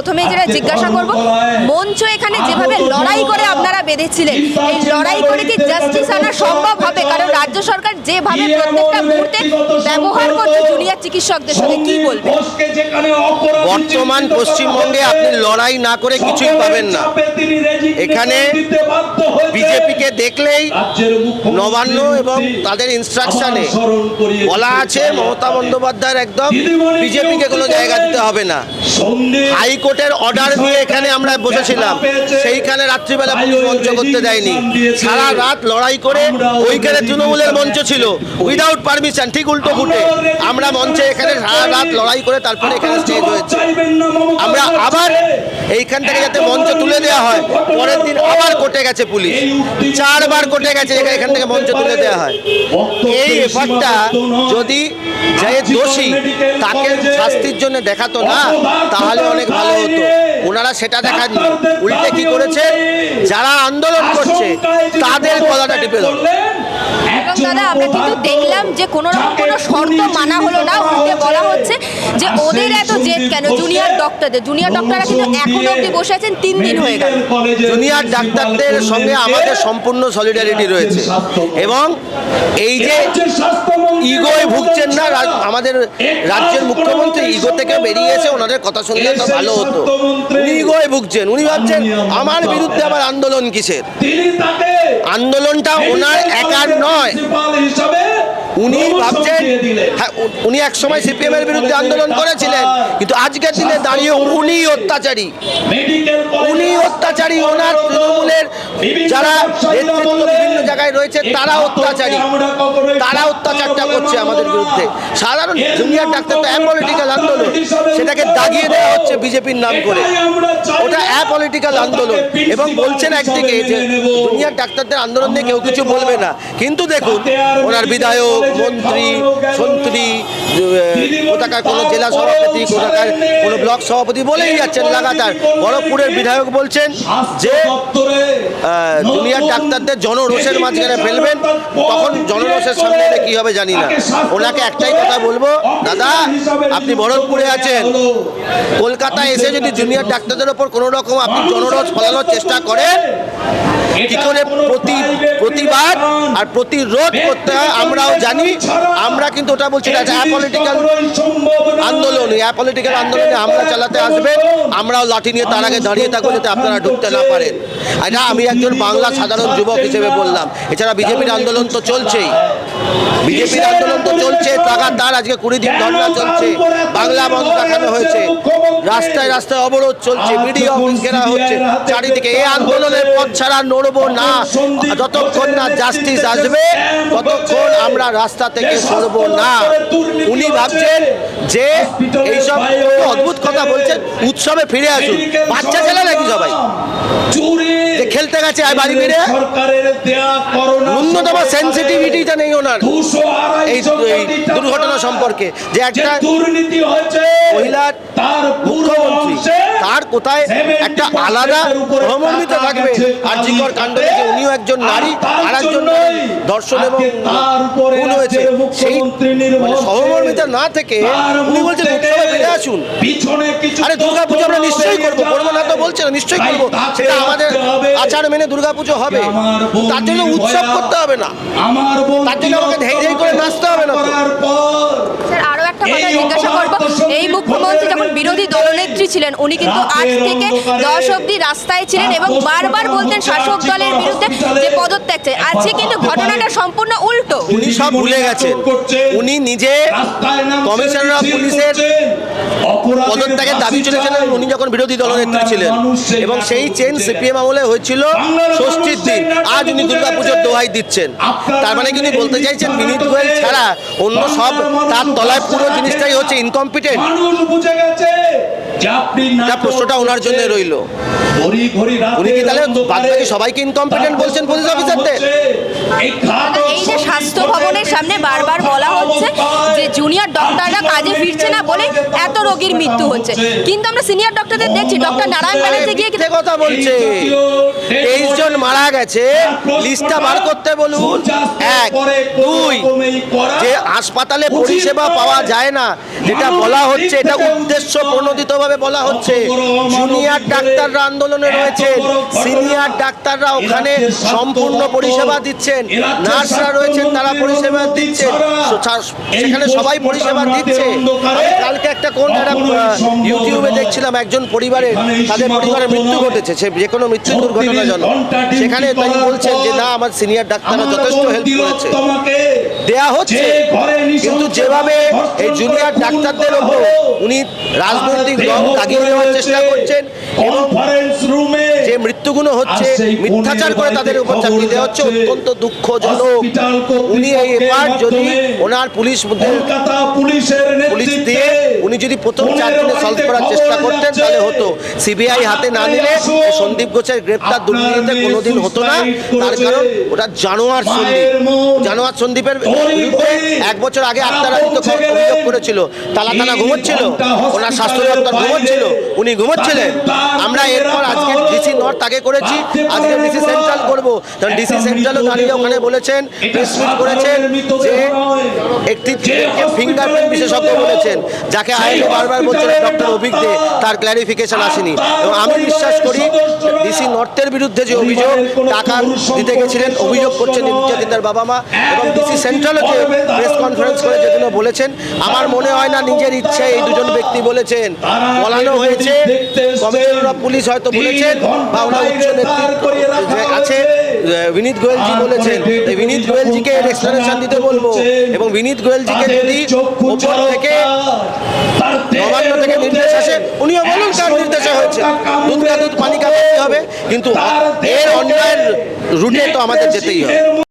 প্রথমেই যেটা জিজ্ঞাসা করব মঞ্চ এখানে যেভাবে লড়াই করে আপনারা বেঁধেছিলেন এই লড়াই করে কি জাস্টিস আনা সম্ভব হবে? কারণ রাজ্য সরকার যেভাবে প্রত্যেকটা মুহূর্তে ব্যবহার করছে জুনিয়র চিকিৎসকদের সাথে কি বলবেন? বর্তমান পশ্চিমবঙ্গে আপনি লড়াই না করে কিছুই পাবেন না। এখানে বিজেপিকে দেখলেই নবান্ন এবং তাদের ইনস্ট্রাকশনে বলা আছে মমতা বন্দ্যোপাধ্যায়ের একদম বিজেপিকে কোনো জায়গা দিতে হবে না। হাইকোর্টের অর্ডার নিয়ে এখানে আমরা বসেছিলাম। সেইখানে রাত্রিবেলা পুলিশ মঞ্চ করতে দেয়নি। সারা রাত লড়াই করে ওইখানে তৃণমূলের মঞ্চ ছিল। উইদাউট পারমিশন ঠিক উল্টো ফুটে আমরা মঞ্চে এখানে সারা রাত লড়াই করে তারপরে এখানে স্টেজ হয়েছে। আমরা আবার এইখান থেকে যাতে মঞ্চ তুলে দেওয়া হয়, পরের দিন আবার কোর্টে গেছে পুলিশ। চারবার কোর্টে গেছে এখানে- থেকে মঞ্চ তুলে দেওয়া হয়। এই ব্যাপারটা যদি যে দোষী, তাকে শাস্তির জন্য দেখাতো না, তাহলে অনেক ভালো হতো ওনারা সেটা দেখাননি। উল্টে কি করেছে? যারা আন্দোলন করছে তাদের গলাটা টিপে ধরো। এবং দাদা আমরা কিন্তু দেখলাম যে কোনো রকম কোনো শর্ত মানা হলো না উল্টে বলা হচ্ছে যে ওদের এত জেদ কেন? জুনিয়র ডক্টরদের জুনিয়র ডক্টররা কিন্তু এখনও অব্দি বসে আছেন তিন দিন হয়ে গেল। জুনিয়র ডাক্তারদের সঙ্গে আমাদের সম্পূর্ণ সলিডারিটি রয়েছে। এবং এই যে ইগোয় ভুগছেন না আমাদের রাজ্যের মুখ্যমন্ত্রী ইগো থেকে বেরিয়ে এসে ওনাদের কথা শুনলে তো ভালো হতো। উনি ইগোয় ভুগছেন উনি ভাবছেন আমার বিরুদ্ধে আবার আন্দোলন কিসের? আন্দোলনটা ওনার একার নয়। উনি ভাবছেন হ্যাঁ উনি এক সময় সিপিএম এর বিরুদ্ধে আন্দোলন করেছিলেন কিন্তু আজকের দিনে দাঁড়িয়ে উনি অত্যাচারী। উনি অত্যাচারী ওনার তৃণমূলের যারা নেতৃত্ব বিভিন্ন জায়গায় রয়েছে তারা অত্যাচারী। তারা অত্যাচারটা করছে আমাদের বিরুদ্ধে। সাধারণ জুনিয়র ডাক্তার তো অ্যাপলিটিক্যাল আন্দোলন। সেটাকে দাগিয়ে দেওয়া হচ্ছে বিজেপির নাম করে। ওটা অ্যাপলিটিক্যাল আন্দোলন। এবং বলছেন একদিকে যে জুনিয়র ডাক্তারদের আন্দোলন নিয়ে কেউ কিছু বলবে না। কিন্তু দেখুন ওনার বিধায়ক মন্ত্রী সন্ত্রী কোথাকার কোনো জেলা সভাপতি কোথাকার কোনো ব্লক সভাপতি বলেই যাচ্ছেন লাগাতার। বড়পুরের বিধায়ক বলছেন যে আহ, জুনিয়র ডাক্তারদের জনরোষের মাঝখানে ফেলবেন তখন জনরোষের সামনে কি হবে জানি না। ওনাকে একটাই কথা বলব দাদা আপনি ভরতপুরে আছেন। কলকাতায় এসে যদি জুনিয়র ডাক্তারদের ওপর কোনো রকম আপনি জনরোষ ফলানোর চেষ্টা করেন কি করে প্রতি প্রতিবাদ আর প্রতিরোধ করতে হয়? আমরাও জানি আমরা কিন্তু ওটা বলছি না অ্যাপলিটিক্যাল আন্দোলন। অ্যাপলিটিক্যাল আন্দোলনে আমরা চালাতে আসবে আমরাও লাঠি নিয়ে তার আগে দাঁড়িয়ে থাকব যাতে আপনারা ঢুকতে না পারেন। এটা আমি একজন বাংলা সাধারণ যুবক হিসেবে বললাম। এছাড়া বিজেপির আন্দোলন তো চলছেই। বিজেপির আন্দোলন তো চলছে লাগাতার আজকে কুড়ি দিন ধর্ণা চলছে বাংলা বন্ধ দেখানো হয়েছে? রাস্তায় রাস্তায় অবরোধ চলছে মিডিয়া ঘেরা হচ্ছে চারিদিকে এই আন্দোলনের পথ ছাড়া নড়বো না। যতক্ষণ না জাস্টিস আসবে ততক্ষণ আমরা রাস্তা থেকে সরবো না। উনি ভাবছেন যে এইসব অদ্ভুত কথা বলছেন উৎসবে ফিরে আসুন। বাচ্চা ছেলে নাকি সবাই? যে খেলতে গেছে বাড়ি ফিরে। ন্যূনতম সেন্সিটিভিটিটা নেই ওনার। এই দুর্ঘটনা সম্পর্কে। যে একটা দুর্নীতি হয়েছে মহিলার মুখ্যমন্ত্রী। তার কোথায় একটা আলাদা সহমর্মিত থাকবে। আর জিকর কাণ্ড থেকে উনিও একজন নারী আর একজন ধর্ষণ এবং খুন হয়েছে। সেই মানে সহমর্মিতা না থেকে উনি বলছেন উৎসবে ফিরে আসুন। আরে দুর্গাপুজো আমরা নিশ্চয়ই করব। করব না তো বলছে না নিশ্চয়ই করব। সেটা আমাদের আচার মেনে দুর্গাপুজো হবে। তার জন্য উৎসব করতে হবে না। তার জন্য আমাকে ধেই ধেই করে নাচতে হবে না তো। করার পর স্যার আরও একটা কথা জিজ্ঞাসা করব এই মুখ্যমন্ত্রী যখন বিরোধী দলনেত্রী ছিলেন উনি কিন্তু আজ থেকে দশ অব্দি রাস্তায় ছিলেন এবং বারবার বলতেন শাসক দলের বিরুদ্ধে যে চাই আজকে কিন্তু ঘটনাটা সম্পূর্ণ উল্টো। উনি সব ভুলে গেছেন। উনি নিজে কমিশনার অফ পুলিশের পদত্যাগের দাবি তুলেছিলেন উনি যখন বিরোধী দলনেত্রী ছিলেন। এবং সেই চেন সিপিএম আমলে হয়েছিল ষষ্ঠীর দিন। আজ উনি দুর্গাপুজোর দোহাই দিচ্ছেন। তার মানে কিন্তু বলতে চাইছেন বিনীত গোয়েল ছাড়া অন্য সব তার তলায় পুরো জিনিসটাই হচ্ছে ইনকম্পিটেন্ট বুঝে গেছে। যে যা প্রশ্নটা ওনার জন্য রইল। ঘড়ি ঘড়ি রাতে উনি কি তাহলে অন্ধকারে সবাইকে incompetent বলছেন পুলিশ অফিসারদের? এই যে স্বাস্থ্য ভবনের সামনে বারবার বলা হচ্ছে যে জুনিয়র ডক্টররা কাজে ফিরছে না বলে এত রোগীর মৃত্যু হচ্ছে। কিন্তু আমরা সিনিয়র ডক্টরদের দেখছি ডক্টর নারায়ণ ব্যানার্জি গিয়ে মিথ্যে কথা বলছে। তেইশ জন মারা গেছে। লিস্টটা বার করতে বলুন। এক দুই যে হাসপাতালে পরিষেবা পাওয়া যায় না যেটা বলা হচ্ছে এটা উদ্দেশ্য প্রণোদিতভাবে বলা হচ্ছে জুনিয়র ডাক্তাররা আন্দোলনে রয়েছেন সিনিয়র ডাক্তাররা ওখানে সম্পূর্ণ পরিষেবা দিচ্ছেন। নার্সরা রয়েছেন তারা পরিষেবা দিচ্ছেন। সেখানে সবাই পরিষেবা দিচ্ছে। কালকে একটা কোন একটা ইউটিউবে দেখছিলাম একজন পরিবারের তাদের পরিবারের মৃত্যু ঘটেছে সে যে কোনো মৃত্যু দুর্ঘটনাজনক সেখানে তাই বলছেন যে না আমার সিনিয়র ডাক্তাররা যথেষ্ট হেল্প করেছে। দেয়া হচ্ছে। কিন্তু যেভাবে এই জুনিয়র ডাক্তারদের ওপর উনি রাজনৈতিক দল তাগিয়ে দেওয়ার চেষ্টা করছেন এবং যে মৃত্যুগুলো হচ্ছে মিথ্যাচার করে তাদের উপর চাকরি দেওয়া হচ্ছে অত্যন্ত দুঃখজনক। উনি এই এবার যদি ওনার পুলিশ পুলিশ দিয়ে উনি যদি প্রথম চার দিনে সলভ করার চেষ্টা করতেন তাহলে হতো। সিবিআই হাতে না নিলে সন্দীপ ঘোষের গ্রেপ্তার দুর্নীতিতে কোনোদিন হতো না। তার কারণ ওটা জানোয়ার সন্দীপ। জানোয়ার সন্দীপের এক বছর আগে আত্মারাজিত অভিযোগ করেছিল। তালা তালা ঘুমোচ্ছিল। ওনার স্বাস্থ্য দপ্তর ঘুমোচ্ছিল। উনি ঘুমোচ্ছিলেন। আমরা এরপর আজকে ডিসি নর্থ আগে করেছি আজকে ডিসি সেন্ট্রাল করব। কারণ ডিসি সেন্ট্রালও দাঁড়িয়ে ওখানে বলেছেন প্রেস মিট করেছেন যে একটি ফিঙ্গারপ্রিন্ট বিশেষজ্ঞ বলেছেন যাকে আইনে বারবার বলছেন ডক্টর অভিক দে তার ক্ল্যারিফিকেশন আসেনি। এবং আমি বিশ্বাস করি ডিসি নর্থের বিরুদ্ধে যে অভিযোগ টাকা দিতে গেছিলেন অভিযোগ করছেন নির্যাতিতার বাবা মা এবং ডিসি সেন্ট্রালও যে প্রেস কনফারেন্স করে যেগুলো বলেছেন আমার মনে হয় না নিজের ইচ্ছে এই দুজন ব্যক্তি বলেছেন। বলানো হয়েছে কমিশনার অফ পুলিশ হয়তো বলেছেন উচ্চ নেতৃত্ব আছে বিনীত গোয়েলজি বলেছেন বিনীত গোয়েলজিকে এক্সপ্লেনেশন দিতে বলব। এবং বিনীত গোয়েলজিকে যদি উপর থেকে নবান্ন থেকে নির্দেশ আসে উনিও বলুন তার নির্দেশ হয়েছে। দুধ কা দুধ পানি কা হবে কিন্তু এর অন্যায়ের রুটে তো আমাদের যেতেই হবে।